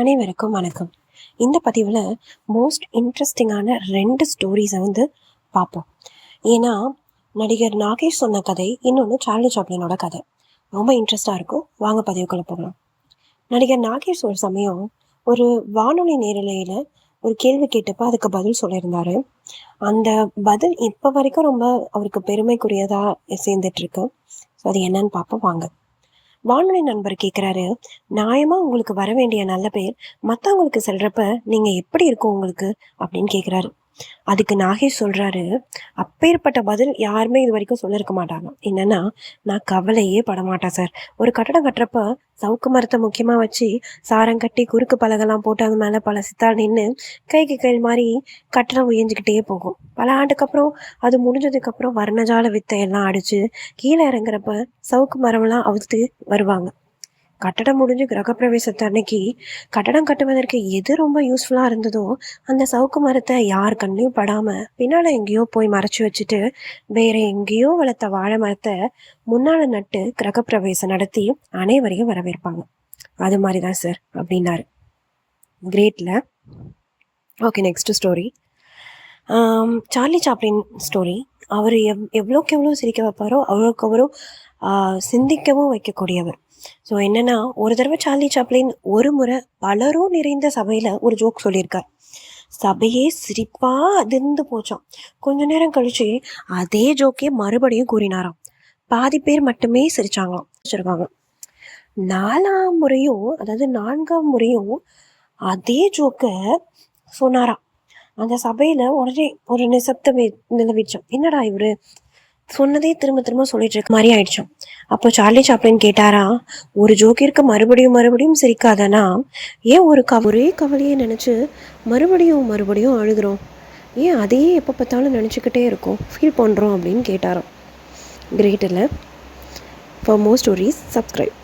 அனைவருக்கும் வணக்கம். இந்த பதிவில் மோஸ்ட் இன்ட்ரெஸ்டிங்கான ரெண்டு ஸ்டோரிஸை வந்து பார்ப்போம். ஏன்னா நடிகர் நாகேஷ் சொன்ன கதை இன்னொன்று சார்லி சாப்ளினோட கதை. ரொம்ப இன்ட்ரெஸ்டாக இருக்கும். வாங்க பதிவுக்குள்ளே போகலாம். நடிகர் நாகேஷ் ஒரு சமயம் ஒரு வானொலி நேரலையில் ஒரு கேள்வி கேட்டப்ப அதுக்கு பதில் சொல்லியிருந்தாரு. அந்த பதில் இப்போ வரைக்கும் ரொம்ப அவருக்கு பெருமைக்குரியதாக சேர்ந்துட்டுருக்கு ஸோ அது என்னன்னு பார்ப்போம். வாங்க. வானொலி நண்பர் கேட்குறாரு நியாயமா உங்களுக்கு வர வேண்டிய நல்ல பேர் மற்றவங்களுக்கு செல்றப்ப நீங்க எப்படி இருக்கும் உங்களுக்கு? அப்படின்னு கேட்குறாரு அதுக்கு நாகேஷ் சொல்றாரு அப்பேற்பட்ட பதில் யாருமே இது வரைக்கும் சொல்லியிருக்க மாட்டாங்க. என்னன்னா நான் கவலையே பட மாட்டேன் சார். ஒரு கட்டடம் கட்டுறப்ப சவுக்கு மரத்தை முக்கியமாக வச்சு சாரம் கட்டி குறுக்கு பலகெல்லாம் போட்டு அது மேலே பல சித்தால் நின்று கைக்கு கை மாதிரி கட்டடம் உயர்ந்துக்கிட்டே போகும். பல ஆண்டுக்கு அப்புறம் அது முடிஞ்சதுக்கப்புறம் வர்ணஜால வித்தையெல்லாம் அடித்து கீழே இறங்குறப்ப சவுக்கு மரம்லாம் அவுத்து வருவாங்க. கட்டடம் முடிஞ்சு கிரகப்பிரவேசத்து அன்னைக்கு கட்டடம் கட்டுவதற்கு எது ரொம்ப யூஸ்ஃபுல்லாக இருந்ததோ அந்த சவுக்கு மரத்தை யார் கண்ணையும் படாமல் பின்னால் எங்கேயோ போய் மறைச்சி வச்சுட்டு வேற எங்கேயோ வளர்த்த வாழை மரத்தை முன்னால் நட்டு கிரகப்பிரவேசம் நடத்தி அனைவரையும் வரவேற்பாங்க. அது மாதிரி தான் சார் அப்படின்னாரு கிரேட்டில் okay next story Charlie Chaplin story அவர் எவ் எவ்வளோக்கு எவ்வளோ சிரிக்க வைப்பாரோ அவ்வளோக்கு அவ்வளோ சிந்திக்கவும் வைக்கக்கூடியவர். ஸோ என்னென்னா ஒரு தடவை சார்லி சாப்ளின் ஒரு முறை பலரும் நிறைந்த சபையில் ஒரு ஜோக் சொல்லியிருக்கார். சபையே சிரிப்பாக அதிர்ந்து போச்சாம். கொஞ்ச நேரம் கழிச்சு அதே ஜோக்கே மறுபடியும் கூறினாராம். பாதி பேர் மட்டுமே சிரிச்சாங்களாம். சிரிச்சிருக்காங்க. நாலாம் முறையும் அதாவது நான்காம் முறையும் அதே ஜோக்கை சொன்னாராம். அந்த சபையில உடனே ஒரு நிசப்தம் நிலவிச்சோம் என்னடா இவரு? சொன்னதே திரும்ப திரும்ப சொல்லிட்டு இருக்க மாதிரி ஆயிடுச்சோம் அப்போ சார்லி சாப்ளின் கேட்டாரா? ஒரு ஜோக்கிற்கு மறுபடியும் மறுபடியும் சிரிக்காதனா? ஏன் ஒரு க ஒரே கவலையை நினச்சி மறுபடியும் மறுபடியும் அழுகிறோம்? ஏன் அதையே எப்போ பார்த்தாலும் நினச்சிக்கிட்டே இருக்கோம்? ஃபீல் பண்ணுறோம் அப்படின்னு கேட்டாராம். கிரேட் இல்லை? For more stories subscribe